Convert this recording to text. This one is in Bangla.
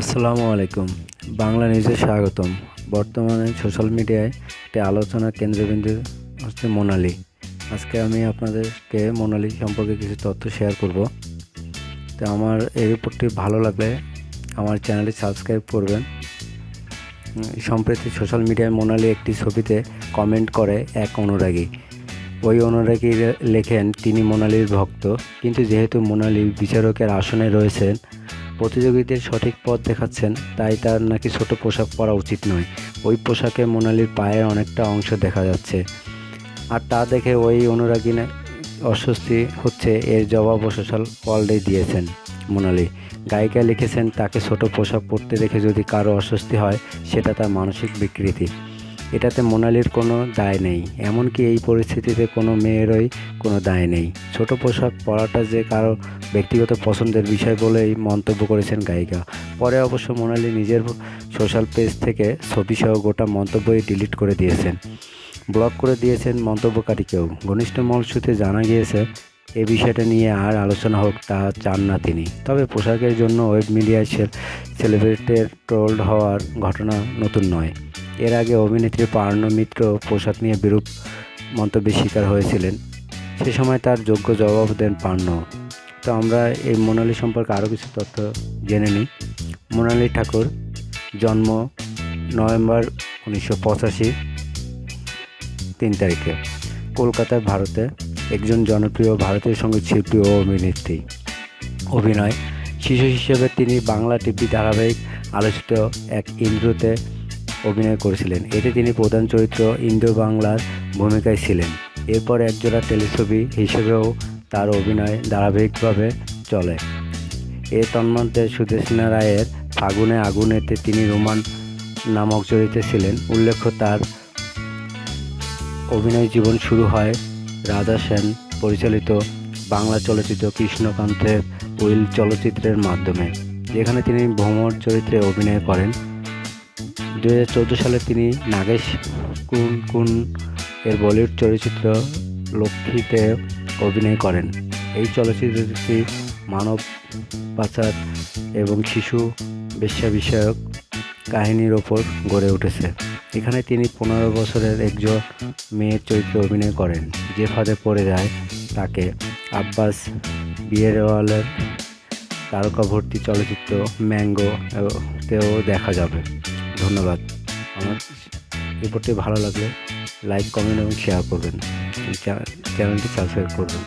আসসালামু আলাইকুম। বাংলা নিউজে স্বাগতম। বর্তমানে সোশ্যাল মিডিয়ায় একটি আলোচনা কেন্দ্রবিন্দু হচ্ছে মোনালি। আজকে আমি আপনাদেরকে মোনালি সম্পর্কে কিছু তথ্য শেয়ার করব। তো আমার এই রিপোর্টটি ভালো লাগলে আমার চ্যানেলটি সাবস্ক্রাইব করবেন। সম্প্রতি সোশ্যাল মিডিয়ায় মোনালি একটি ছবিতে কমেন্ট করে এক অনুরাগী। ওই অনুরাগী লেখেন, তিনি মোনালির ভক্ত। কিন্তু যেহেতু মোনালি বিচারকের আসনে রয়েছেন প্রতিযোগীদের সঠিক পথ দেখাচ্ছেন, তাই তার নাকি ছোট পোশাক পরা উচিত নয়। ওই পোশাকে মোনালির পায়ের অনেকটা অংশ দেখা যাচ্ছে। আর তা দেখে ওই অনুরাগী অস্বস্তি হচ্ছে এর জবাবও সোশ্যাল ওয়ার্ল্ডে দিয়েছেন মোনালি। গায়িকা লিখেছেন, তাকে ছোট পোশাক পরতে দেখে যদি কারও অস্বস্তি হয়, সেটা তার মানসিক বিকৃতি। এটাতে মোনালির কোনো দায় নেই, এমনকি এই পরিস্থিতিতে কোনো মেয়েরই কোনো দায় নেই। ছোট পোশাক পরাটা যে কারও ব্যক্তিগত পছন্দের বিষয় বলেই মন্তব্য করেছেন গায়িকা। পরে অবশ্য মোনালি নিজের সোশ্যাল পেজ থেকে ছবিসহ গোটা মন্তব্যই ডিলিট করে দিয়েছেন। ব্লক করে দিয়েছেন মন্তব্যকারীকেও। ঘনিষ্ঠ মহলসূত্রে জানা গিয়েছে, এ বিষয়টা নিয়ে আর আলোচনা হোক তা চান না তিনি। তবে পোশাকের জন্য ওয়েব মিডিয়ায় সেলিব্রিটির ট্রোলড হওয়ার ঘটনা নতুন নয়। এর আগে অভিনেত্রী পার্ণ মিত্র পোশাক নিয়ে বিরূপ মন্তব্যের শিকার হয়েছিলেন। সে সময় তার যোগ্য জবাব দেন পার্ণ। তো আমরা এই মোনালি সম্পর্কে আরও কিছু তথ্য জেনে নিই। মোনালি ঠাকুর, জন্ম নভেম্বর উনিশশো পঁচাশি, তিন তারিখে কলকাতায় ভারতে একজন জনপ্রিয় ভারতীয় সংগীত শিল্পী ও অভিনেত্রী। অভিনয় শিশু হিসেবে তিনি বাংলা টিভি ধারাবাহিক আলোচিত এক ইন্দ্রতে অভিনয় করেছিলেন। এতে তিনি প্রধান চরিত্র ইন্দ্র বাংলার ভূমিকায় ছিলেন। এরপর একজোড়া টেলিছবি হিসেবেও তার অভিনয় ধারাবাহিকভাবে চলে। এ তন্মধ্যে সুদেশনা রায়ের ফাগুনে আগুনেতে তিনি রোমান নামক চরিত্রে ছিলেন। উল্লেখ্য, তার অভিনয় জীবন শুরু হয় রাধা সেন, পরিচালিত বাংলা চলচ্চিত্র কৃষ্ণকান্তের উইল চলচ্চিত্রের মাধ্যমে, যেখানে তিনি ভ্রমর চরিত্রে অভিনয় করেন। দু হাজার চোদ্দ সালে তিনি নাগেশ কুন কুন এর বলিউড চলচ্চিত্র লক্ষ্মীতে অভিনয় করেন। এই চলচ্চিত্রটি মানব পাচার এবং শিশু বেশ্যা বিষয়ক কাহিনীর ওপর গড়ে উঠেছে। এখানে তিনি পনেরো বছরের একজন মেয়ের চরিত্রে অভিনয় করেন, যে ফাঁদে পড়ে যায় তাকে আব্বাস বিয়েরওয়ালের তারকা ভর্তি চলচ্চিত্র ম্যাঙ্গো তেও দেখা যাবে। ধন্যবাদ। আমার রিপোর্টটি ভালো লাগলে লাইক কমেন্ট এবং শেয়ার করবেন। চ্যানেলটি সাবস্ক্রাইব করবেন।